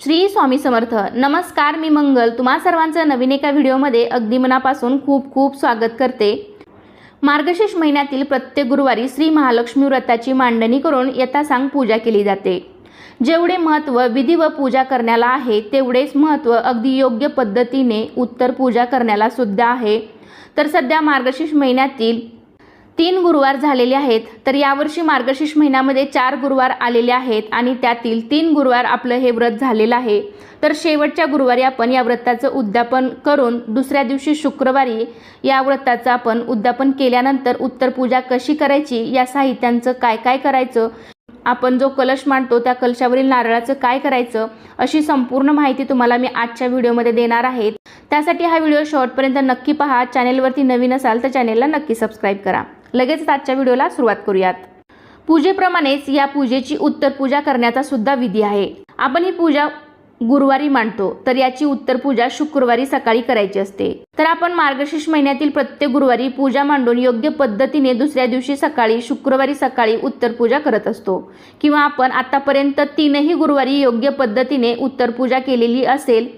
श्री स्वामी समर्थ. नमस्कार मी मंगल. तुम्हा सर्वांचं नवीन एका व्हिडिओमध्ये अगदी मनापासून खूप खूप स्वागत करते. मार्गशीर्ष महिन्यातील प्रत्येक गुरुवारी श्री महालक्ष्मी व्रताची मांडणी करून यथासांग पूजा केली जाते. जेवढे महत्त्व विधी व पूजा करण्याला आहे तेवढेच महत्त्व अगदी योग्य पद्धतीने उत्तर पूजा करण्याला सुद्धा आहे. तर सध्या मार्गशीर्ष महिन्यातील तीन गुरुवार झालेले आहेत तर यावर्षी मार्गशीर्ष महिन्यामध्ये चार गुरुवार आलेले आहेत आणि त्यातील तीन गुरुवार आपलं हे व्रत झालेलं आहे. तर शेवटच्या गुरुवारी आपण या व्रताचं उद्यापन करून दुसऱ्या दिवशी शुक्रवारी या व्रताचं आपण उद्यापन केल्यानंतर उत्तर पूजा कशी करायची या साहित्यांचं काय काय करायचं आपण जो कलश मांडतो त्या कलशावरील नारळाचं काय करायचं अशी संपूर्ण माहिती तुम्हाला मी आजच्या व्हिडिओमध्ये देणार आहे. त्यासाठी हा व्हिडिओ शेवटपर्यंत नक्की पहा. चॅनेलवरती नवीन असाल तर चॅनेलला नक्की सबस्क्राईब करा. लगेच आजच्या व्हिडिओला सुरुवात करूयात. पूजेप्रमाणेच या पूजेची उत्तर पूजा करण्याचा सुद्धा विधी आहे. आपण ही पूजा गुरुवारी मांडतो तर याची उत्तर पूजा शुक्रवारी सकाळी करायची असते. तर आपण मार्गशीर्ष महिन्यातील प्रत्येक गुरुवारी पूजा मांडून योग्य पद्धतीने दुसऱ्या दिवशी सकाळी शुक्रवारी सकाळी उत्तर पूजा करत असतो. किंवा आपण आतापर्यंत तीनही गुरुवारी योग्य पद्धतीने उत्तर पूजा केलेली असेल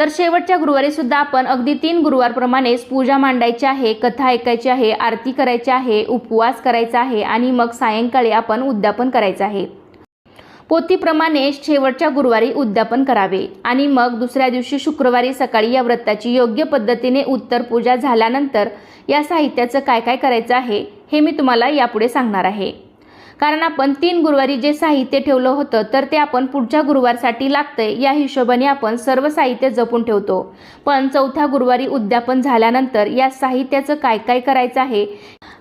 तर शेवटच्या गुरुवारी सुद्धा आपण अगदी तीन गुरुवारप्रमाणेच पूजा मांडायची आहे कथा ऐकायची आहे आरती करायची आहे उपवास करायचा आहे आणि मग सायंकाळी आपण उद्यापन करायचं आहे. पोथीप्रमाणे शेवटच्या गुरुवारी उद्यापन करावे आणि मग दुसऱ्या दिवशी शुक्रवारी सकाळी या व्रताची योग्य पद्धतीने उत्तर पूजा झाल्यानंतर या साहित्याचं काय काय करायचं आहे हे मी तुम्हाला यापुढे सांगणार आहे. कारण आपण तीन गुरुवारी जे साहित्य ठेवलं होतं तर ते आपण पुढच्या गुरुवारसाठी लागतंय. या हिशोबाने आपण सर्व साहित्य जपून ठेवतो. पण चौथ्या गुरुवारी उद्यापन झाल्यानंतर या साहित्याचं काय काय करायचं आहे?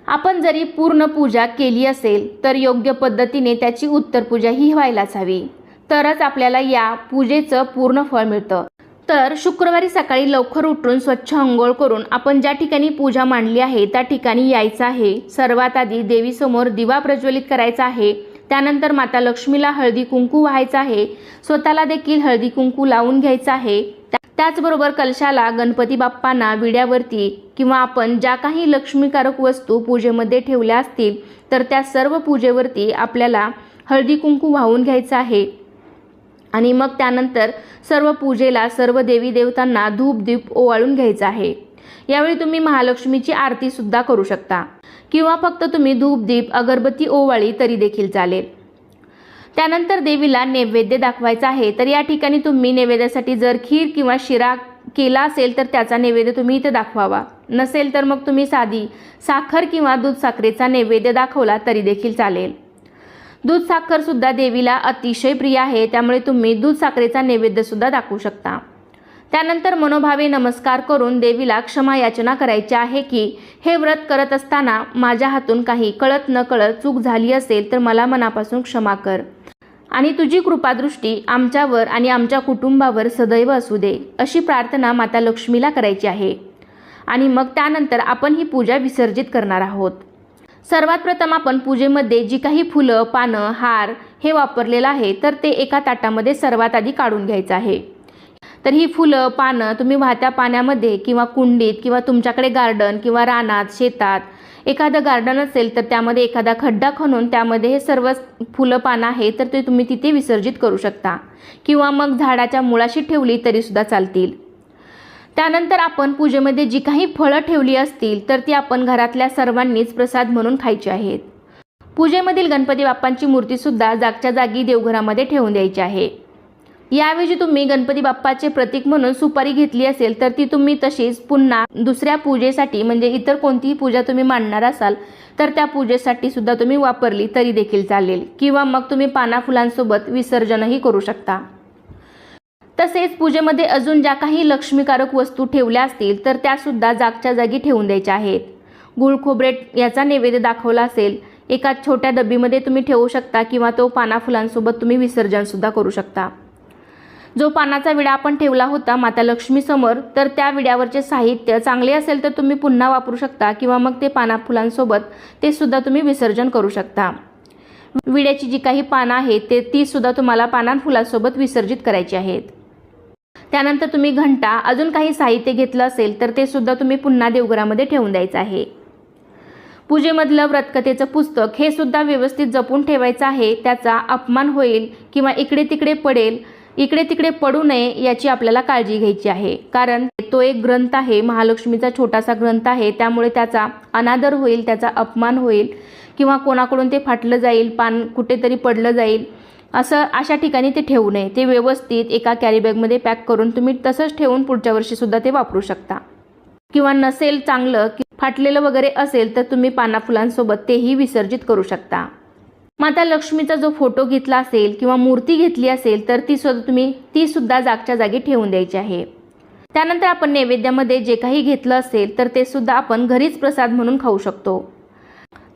आपण जरी पूर्ण पूजा केली असेल तर योग्य पद्धतीने त्याची उत्तर पूजा ही व्हायलाच हवी. तरच आपल्याला या पूजेचं पूर्ण फळ मिळतं. तर शुक्रवारी सकाळी लवकर उठून स्वच्छ अंघोळ करून आपण ज्या ठिकाणी पूजा मांडली आहे त्या ठिकाणी यायचं आहे. सर्वात आधी देवीसमोर दिवा प्रज्वलित करायचा आहे. त्यानंतर माता लक्ष्मीला हळदी कुंकू व्हायचं आहे. स्वतःला देखील हळदी कुंकू लावून घ्यायचं आहे. त्याचबरोबर कलशाला गणपती बाप्पांना विड्यावरती किंवा आपण ज्या काही लक्ष्मीकारक वस्तू पूजेमध्ये ठेवल्या असतील तर त्या सर्व पूजेवरती आपल्याला हळदी कुंकू वाहून घ्यायचं आहे. आणि मग त्यानंतर सर्व पूजेला सर्व देवी देवतांना धूप दीप ओवाळून घ्यायचं आहे. यावेळी तुम्ही महालक्ष्मीची आरतीसुद्धा करू शकता. किंवा फक्त तुम्ही धूप दीप अगरबत्ती ओवाळी तरी देखील चालेल. त्यानंतर देवीला नैवेद्य दाखवायचा आहे. तर या ठिकाणी तुम्ही नैवेद्यासाठी जर खीर किंवा शिरा केला असेल तर त्याचा नैवेद्य तुम्ही इथे दाखवावा. नसेल तर मग तुम्ही साधी साखर किंवा दूध साखरेचा नैवेद्य दाखवला तरी देखील चालेल. दूध साखरसुद्धा देवीला अतिशय प्रिय आहे त्यामुळे तुम्ही दूध साखरेचा नैवेद्यसुद्धा दाखवू शकता. त्यानंतर मनोभावे नमस्कार करून देवीला क्षमा याचना करायची आहे की हे व्रत करत असताना माझ्या हातून काही कळत न कळत चूक झाली असेल तर मला मनापासून क्षमा कर. आणि तुझी कृपादृष्टी आमच्यावर आणि आमच्या कुटुंबावर सदैव असू दे अशी प्रार्थना माता लक्ष्मीला करायची आहे. आणि मग त्यानंतर आपण ही पूजा विसर्जित करणार आहोत. सर्वात प्रथम आपण पूजेमध्ये जी काही फुलं पानं हार हे वापरलेलं आहे तर ते एका ताटामध्ये सर्वात आधी काढून घ्यायचं आहे. तर ही फुलं पानं तुम्ही वाहत्या पाण्यामध्ये किंवा कुंडीत किंवा तुमच्याकडे गार्डन किंवा रानात शेतात एखादं गार्डन असेल तर त्यामध्ये एखादा खड्डा खणून त्यामध्ये हे सर्व फुलं पानं आहे तर ते तुम्ही तिथे विसर्जित करू शकता. किंवा मग झाडाच्या मुळाशी ठेवली तरीसुद्धा चालतील. त्यानंतर आपण पूजेमध्ये जी काही फळं ठेवली असतील तर ती आपण घरातल्या सर्वांनीच प्रसाद म्हणून खायची आहेत. पूजेमधील गणपती बाप्पांची मूर्तीसुद्धा जागच्या जागी देवघरामध्ये ठेवून द्यायची आहे. याऐवजी तुम्ही गणपती बाप्पाचे प्रतीक म्हणून सुपारी घेतली असेल तर ती तुम्ही तशीच पुन्हा दुसऱ्या पूजेसाठी म्हणजे इतर कोणतीही पूजा तुम्ही मांडणार असाल तर त्या पूजेसाठी सुद्धा तुम्ही वापरली तरी देखील चालेल. किंवा मग तुम्ही पाना फुलांसोबत विसर्जनही करू शकता. तसेच पूजेमध्ये अजून ज्या काही लक्ष्मीकारक वस्तू ठेवल्या असतील तर त्यासुद्धा जागच्या जागी ठेवून द्यायच्या आहेत. गुळ खोबरेट याचा नैवेद्य दाखवला असेल एका छोट्या डब्बीमध्ये तुम्ही ठेवू शकता किंवा तो पाना फुलांसोबत तुम्ही विसर्जनसुद्धा करू शकता. जो पानाचा विडा आपण ठेवला होता माता लक्ष्मीसमोर तर त्या विड्यावरचे साहित्य चांगले असेल तर तुम्ही पुन्हा वापरू शकता किंवा मग ते पाना फुलांसोबत ते सुद्धा तुम्ही विसर्जन करू शकता. विड्याची जी काही पानं आहेत ते तीसुद्धा तुम्हाला पाना फुलांसोबत विसर्जित करायची आहेत. त्यानंतर तुम्ही घंटा अजून काही साहित्य घेतलं असेल तर ते सुद्धा तुम्ही पुन्हा देवघरामध्ये ठेवून द्यायचं आहे. पूजेमधलं व्रतकथेचं पुस्तक हे सुद्धा व्यवस्थित जपून ठेवायचं आहे. त्याचा अपमान होईल किंवा इकडे तिकडे पडेल इकडे तिकडे पडू नये याची आपल्याला काळजी घ्यायची आहे. कारण तो एक ग्रंथ आहे महालक्ष्मीचा छोटासा ग्रंथ आहे. त्यामुळे त्याचा अनादर होईल त्याचा अपमान होईल किंवा कोणाकडून ते फाटलं जाईल पान कुठेतरी पडलं जाईल. असं अशा ठिकाणी ते ठेवू नये. ते व्यवस्थित एका कॅरीबॅगमध्ये पॅक करून तुम्ही तसंच ठेवून पुढच्या वर्षीसुद्धा ते वापरू शकता. किंवा नसेल चांगलं की फाटलेलं वगैरे असेल तर तुम्ही पाना फुलांसोबत तेही विसर्जित करू शकता. माता लक्ष्मीचा जो फोटो घेतला असेल किंवा मूर्ती घेतली असेल तर ती सुद्धा तुम्ही ती सुद्धा जागच्या जागी ठेवून द्यायची आहे. त्यानंतर आपण नैवेद्यामध्ये जे काही घेतलं असेल तर ते सुद्धा आपण घरीच प्रसाद म्हणून खाऊ शकतो.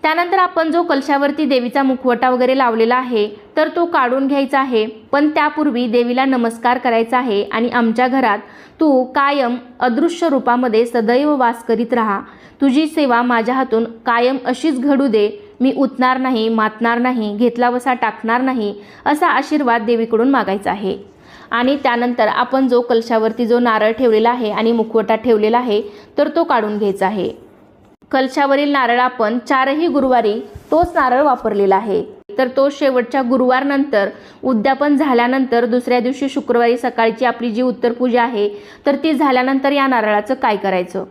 त्यानंतर आपण जो कलशावरती देवीचा मुखवटा वगैरे लावलेला आहे तर तो काढून घ्यायचा आहे. पण त्यापूर्वी देवीला नमस्कार करायचा आहे आणि आमच्या घरात तू कायम अदृश्य रूपामध्ये सदैव वास करीत राहा. तुझी सेवा माझ्या हातून कायम अशीच घडू दे. मी उतणार नाही मातणार नाही घेतला वसा टाकणार नाही असा आशीर्वाद देवीकडून मागायचा आहे. आणि त्यानंतर आपण जो कलशावरती जो नारळ ठेवलेला आहे आणि मुखवटा ठेवलेला आहे तर तो काढून घ्यायचा आहे. कलशावरील नारळ आपण चारही गुरुवारी तोच नारळ वापरलेला आहे. तर तो शेवटच्या गुरुवारनंतर उद्यापन झाल्यानंतर दुसऱ्या दिवशी शुक्रवारी सकाळची आपली जी उत्तरपूजा आहे तर ती झाल्यानंतर या नारळाचं काय करायचं?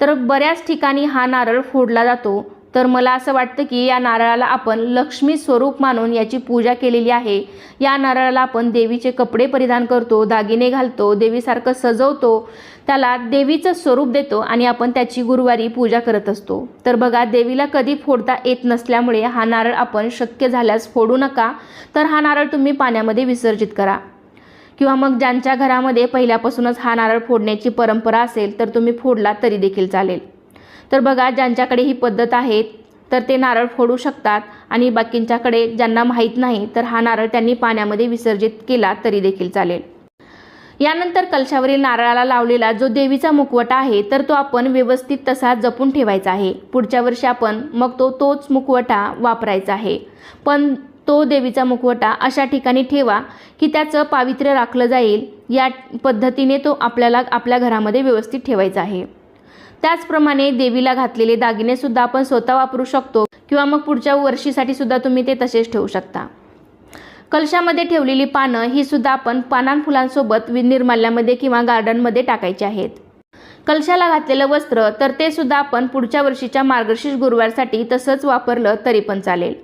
तर बऱ्याच ठिकाणी हा नारळ फोडला जातो. तर मला असं वाटतं की या नारळाला आपण लक्ष्मी स्वरूप मानून याची पूजा केलेली आहे. या नारळाला आपण देवीचे कपडे परिधान करतो दागिने घालतो देवीसारखं सजवतो. त्याला देवीचं स्वरूप देतो आणि आपण त्याची गुरुवारी पूजा करत असतो. तर बघा देवीला कधी फोडता येत नसल्यामुळे हा नारळ आपण शक्य झाल्यास फोडू नका. तर हा नारळ तुम्ही पाण्यामध्ये विसर्जित करा. किंवा मग ज्यांच्या घरामध्ये पहिल्यापासूनच हा नारळ फोडण्याची परंपरा असेल तर तुम्ही फोडला तरी देखील चालेल. तर बघा ज्यांच्याकडे ही पद्धत आहे तर ते नारळ फोडू शकतात. आणि बाकींच्याकडे ज्यांना माहीत नाही तर हा नारळ त्यांनी पाण्यामध्ये विसर्जित केला तरी देखील चालेल. यानंतर कलशावरील नारळाला लावलेला जो देवीचा मुखवटा आहे तर तो आपण व्यवस्थित तसा जपून ठेवायचा आहे. पुढच्या वर्षी आपण मग तो तोच मुखवटा वापरायचा आहे. पण तो देवीचा मुखवटा अशा ठिकाणी ठेवा की त्याचं पावित्र्य राखलं जाईल. या पद्धतीने तो आपल्याला आपल्या घरामध्ये व्यवस्थित ठेवायचा आहे. त्याचप्रमाणे देवीला घातलेले दागिने सुद्धा आपण स्वतः वापरू शकतो किंवा मग पुढच्या वर्षीसाठी सुद्धा तुम्ही ते तसेच ठेवू शकता. कलशामध्ये ठेवलेली पानं ही सुद्धा आपण पानां फुलांसोबत निर्माल्यामध्ये किंवा गार्डनमध्ये टाकायची आहेत. कलशाला घातलेलं वस्त्र तर ते सुद्धा आपण पुढच्या वर्षीच्या मार्गशीर्ष गुरुवारसाठी तसंच वापरलं तरी पण चालेल.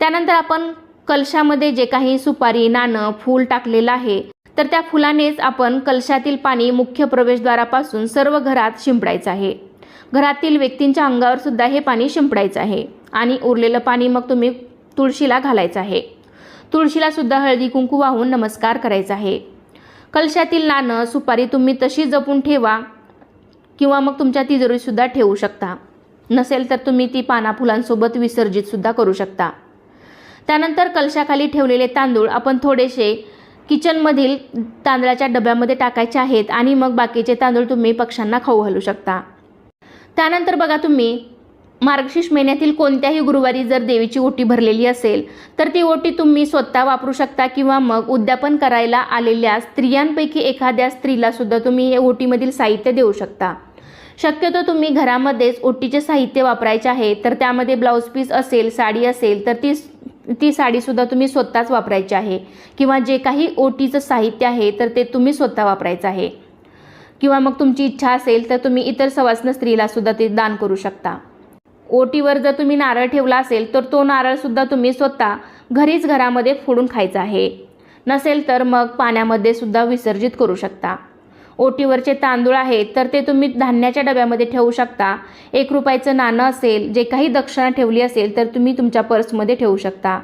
त्यानंतर आपण कलशामध्ये जे काही सुपारी नाणं फूल टाकलेलं आहे तर त्या फुलानेच आपण कलशातील पाणी मुख्य प्रवेशद्वारापासून सर्व घरात शिंपडायचं आहे. घरातील व्यक्तींच्या अंगावर सुद्धा हे पाणी शिंपडायचं आहे. आणि उरलेलं पाणी मग तुम्ही तुळशीला घालायचं आहे. तुळशीला सुद्धा हळदी कुंकू वाहून नमस्कार करायचा आहे. कलशातील नाणं सुपारी तुम्ही तशी जपून ठेवा किंवा मग तुमच्या तिजोरीतसुद्धा ठेवू शकता. नसेल तर तुम्ही ती पाना फुलांसोबत विसर्जितसुद्धा करू शकता. त्यानंतर कलशाखाली ठेवलेले तांदूळ आपण थोडेसे किचनमधील तांदळाच्या डब्यामध्ये टाकायचे आहेत आणि मग बाकीचे तांदूळ तुम्ही पक्ष्यांना खाऊ घालू शकता. त्यानंतर बघा तुम्ही मार्गशीर्ष महिन्यातील कोणत्याही गुरुवारी जर देवीची ओटी भरलेली असेल तर ती ओटी तुम्ही स्वतः वापरू शकता किंवा मग उद्यापन करायला आलेल्या स्त्रियांपैकी एखाद्या स्त्रीला सुद्धा तुम्ही हे ओटीमधील साहित्य देऊ शकता. शक्यतो तुम्ही घरामध्येच ओटीचे साहित्य वापरायचे आहे तर त्यामध्ये ब्लाऊज पीस असेल साडी असेल तर ती ती साडीसुद्धा तुम्ही स्वतःच वापरायची आहे. किंवा जे काही ओटीचं साहित्य आहे तर ते तुम्ही स्वतः वापरायचं आहे. किंवा मग तुमची इच्छा असेल तर तुम्ही इतर सवासनं स्त्रीलासुद्धा ते दान करू शकता. ओटीवर जर तुम्ही नारळ ठेवला असेल तर तो नारळसुद्धा तुम्ही स्वतः घरीच घरामध्ये फोडून खायचा आहे. नसेल तर मग पाण्यामध्ये सुद्धा विसर्जित करू शकता. ओटीवरचे तांदूळ आहेत तर ते तुम्ही धान्याच्या डब्यामध्ये ठेवू शकता. एक रुपयाचं नाणं असेल जे काही दक्षिणा ठेवली असेल तर तुम्ही तुमच्या पर्समध्ये ठेवू शकता.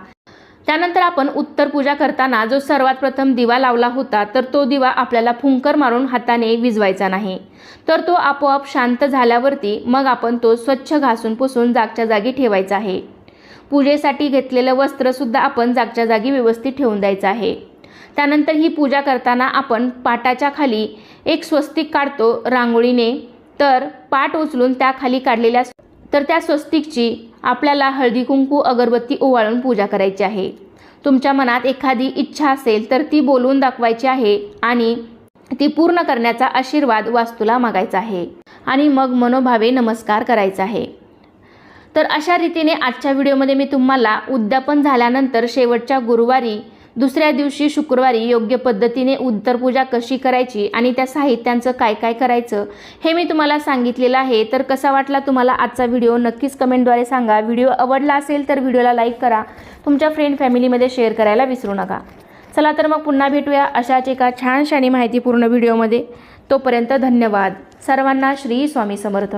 त्यानंतर आपण उत्तर पूजा करताना जो सर्वात प्रथम दिवा लावला होता तर तो दिवा आपल्याला फुंकर मारून हाताने विजवायचा नाही. तर तो आपोआप शांत झाल्यावरती मग आपण तो स्वच्छ घासून पुसून जागच्या जागी ठेवायचा आहे. पूजेसाठी घेतलेलं वस्त्रसुद्धा आपण जागच्या जागी व्यवस्थित ठेवून द्यायचं आहे. त्यानंतर ही पूजा करताना आपण पाटाच्या खाली एक स्वस्तिक काढतो रांगोळीने. तर पाट उचलून त्याखाली काढलेल्या तर त्या स्वस्तिकची आपल्याला हळदी कुंकू अगरबत्ती ओवाळून पूजा करायची आहे. तुमच्या मनात एखादी इच्छा असेल तर ती बोलून दाखवायची आहे आणि ती पूर्ण करण्याचा आशीर्वाद वास्तूला मागायचा आहे आणि मग मनोभावे नमस्कार करायचा आहे. तर अशा रीतीने आजच्या व्हिडिओमध्ये मी तुम्हाला उद्यापन झाल्यानंतर शेवटच्या गुरुवारी दुसऱ्या दिवशी शुक्रवारी योग्य पद्धतीने उत्तरपूजा कशी करायची आणि त्या साहित्यांचं काय काय करायचं हे मी तुम्हाला सांगितलेलं आहे. तर कसा वाटला तुम्हाला आजचा व्हिडिओ? नक्कीच कमेंटद्वारे सांगा. व्हिडिओ आवडला असेल तर व्हिडिओला लाईक करा. तुमच्या फ्रेंड फॅमिलीमध्ये शेअर करायला विसरू नका. चला तर मग पुन्हा भेटूया अशाच एका छानशानी माहितीपूर्ण व्हिडिओमध्ये. तोपर्यंत धन्यवाद. सर्वांना श्री स्वामी समर्थ.